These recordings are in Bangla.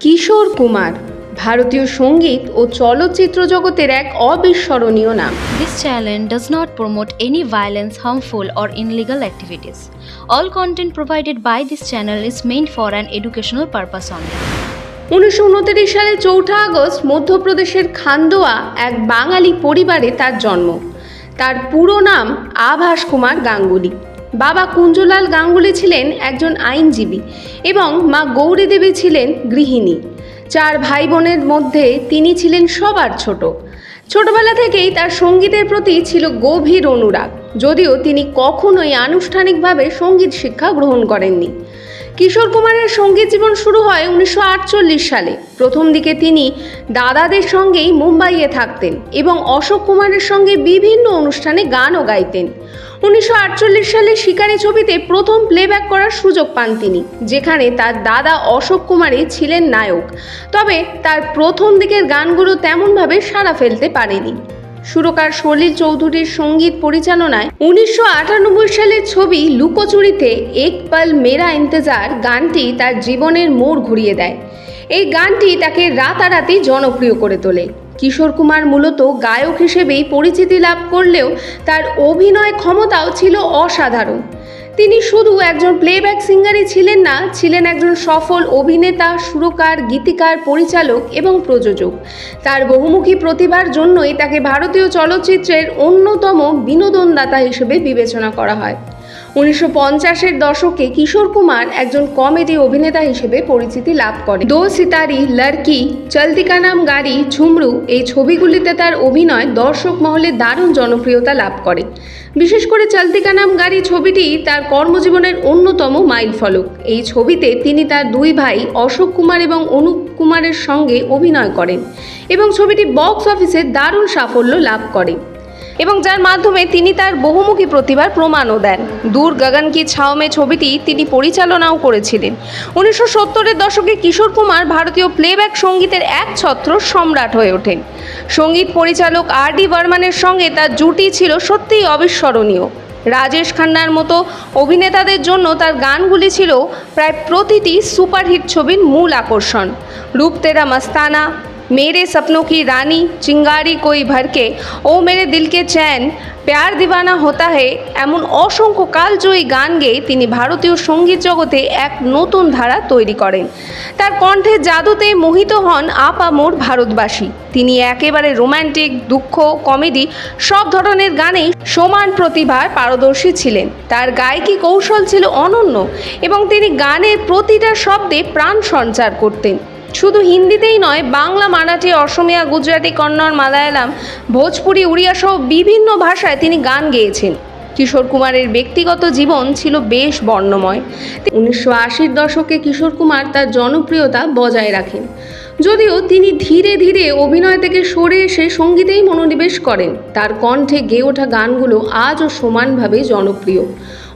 কিশোর কুমার ভারতীয় সংগীত ও চলচ্চিত্র জগতের এক অবিস্মরণীয় নাম। This channel does not promote any violence harmful or illegal activities all content provided by this channel is meant for an educational purpose on উনিশশো উনত্রিশ সালে চৌঠা আগস্ট মধ্যপ্রদেশের খান্দোয়া এক বাঙালি পরিবারে তার জন্ম। তার পুরো নাম আভাস কুমার গাঙ্গুলি। বাবা কুঞ্জলাল গাঙ্গুলি ছিলেন একজন আইনজীবী এবং মা গৌরী দেবী ছিলেন গৃহিণী। চার ভাই বোনের মধ্যে তিনি ছিলেন সবার ছোট। ছোটবেলা থেকেই তার সঙ্গীতের প্রতি ছিল গভীর অনুরাগ, যদিও তিনি কখনোই আনুষ্ঠানিকভাবে সংগীত শিক্ষা গ্রহণ করেননি। কিশোর কুমারের সংগীত জীবন শুরু হয় উনিশশো আটচল্লিশ সালে। প্রথম দিকে তিনি দাদাদের সঙ্গেই মুম্বাইয়ে থাকতেন এবং অশোক কুমারের সঙ্গে বিভিন্ন অনুষ্ঠানে গানও গাইতেন। উনিশশো আটচল্লিশ সালে শিকারী ছবিতে প্রথম প্লেব্যাক করার সুযোগ পান তিনি, যেখানে তার দাদা অশোক কুমারই ছিলেন নায়ক। তবে তার প্রথম দিকের গানগুলো তেমনভাবে সাড়া ফেলতে পারেনি। সুরকার সলিল চৌধুরীর সংগীত পরিচালনায় উনিশশো আটানব্বই সালের ছবি লুকোচুরিতে এক পাল মেরা ইন্তজার গানটি তার জীবনের মোড় ঘুরিয়ে দেয়। এই গানটি তাকে রাতারাতি জনপ্রিয় করে তোলে। কিশোর কুমার মূলত গায়ক হিসেবেই পরিচিতি লাভ করলেও তার অভিনয় ক্ষমতাও ছিল অসাধারণ। তিনি শুধু একজন প্লেব্যাক সিঙ্গারই ছিলেন না, ছিলেন একজন সফল অভিনেতা, সুরকার, গীতিকার, পরিচালক এবং প্রযোজক। তার বহুমুখী প্রতিভার জন্যই তাকে ভারতীয় চলচ্চিত্রের অন্যতম বিনোদনদাতা হিসেবে বিবেচনা করা হয়। উনিশশো পঞ্চাশের দশকে কিশোর কুমার একজন কমেডি অভিনেতা হিসেবে পরিচিতি লাভ করে দো সিতারি লড়কি চলতি কা নাম গাড়ি, ঝুমরু এই ছবিগুলিতে তার অভিনয় দর্শক মহলে দারুণ জনপ্রিয়তা লাভ করে। বিশেষ করে চলতি কা নাম গাড়ি ছবিটি তার কর্মজীবনের অন্যতম মাইল ফলক। এই ছবিতে তিনি তার দুই ভাই অশোক কুমার এবং অনুপ কুমারের সঙ্গে অভিনয় করেন এবং ছবিটি বক্স অফিসে দারুণ সাফল্য লাভ করে। এবং যার মাধ্যমে তিনি তার বহুমুখী প্রতিভার প্রমাণও দেন। দূর গগন কি ছাওমে ছবিটি তিনি পরিচালনাও করেছিলেন। উনিশশো সত্তরের দশকে কিশোর কুমার ভারতীয় প্লেব্যাক সঙ্গীতের এক ছত্র সম্রাট হয়ে ওঠেন। সংগীত পরিচালক আর ডি বর্মানের সঙ্গে তার জুটি ছিল সত্যিই অবিস্মরণীয়। রাজেশ খান্নার মতো অভিনেতাদের জন্য তার গানগুলি ছিল প্রায় প্রতিটি সুপারহিট ছবির মূল আকর্ষণ। রূপ তেরা মস্তানা मेरे सपनों की रानी चिंगारी कोई भर के ও মেরে দিলকে চ্যান প্যার দিবানা হোতা হে এমন অসংখ্য কালজয়ী গান গেয়ে তিনি ভারতীয় সঙ্গীত জগতে এক নতুন ধারা তৈরি করেন তার কণ্ঠের জাদুতে মোহিত হন আপামোর ভারতবাসী তিনি একেবারে রোম্যান্টিক দুঃখ কমেডি সব ধরনের গানেই সমান প্রতিভার পারদর্শী ছিলেন তার গায়কী কৌশল ছিল অনন্য এবং তিনি গানের প্রতিটা শব্দে প্রাণ সঞ্চার করতেন শুধু হিন্দিতেই নয়, বাংলা, মারাঠি, অসমিয়া, গুজরাটি, কন্নড়, মালায়ালাম, ভোজপুরি, উড়িয়া সহ বিভিন্ন ভাষায় তিনি গান গেয়েছেন। কিশোর কুমারের ব্যক্তিগত জীবন ছিল বেশ বর্ণময়। উনিশশো আশির দশকে কিশোর কুমার তার জনপ্রিয়তা বজায় রাখেন। যদিও তিনি ধীরে ধীরে অভিনয় থেকে সরে এসে সঙ্গীতেই মনোনিবেশ করেন। তার কণ্ঠে গেয়ে ওঠা গানগুলো আজও সমানভাবে জনপ্রিয়।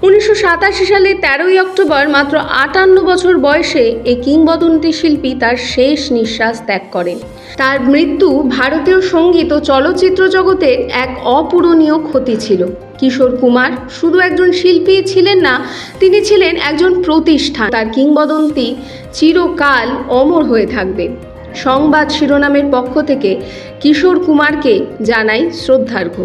উনিশশো সাতাশি সালে তেরোই অক্টোবর মাত্র আটান্ন বছর বয়সে এই কিংবদন্তি শিল্পী তার শেষ নিঃশ্বাস ত্যাগ করেন। তার মৃত্যু ভারতীয় সংগীত ও চলচ্চিত্র জগতের এক অপূরণীয় ক্ষতি ছিল। কিশোর কুমার শুধু একজন শিল্পী ছিলেন না, তিনি ছিলেন একজন প্রতিষ্ঠান তার কিংবদন্তি চিরকাল অমর হয়ে থাকবে। সংবাদ শিরোনামের পক্ষ থেকে কিশোর কুমারকে জানাই শ্রদ্ধার্ঘ্য।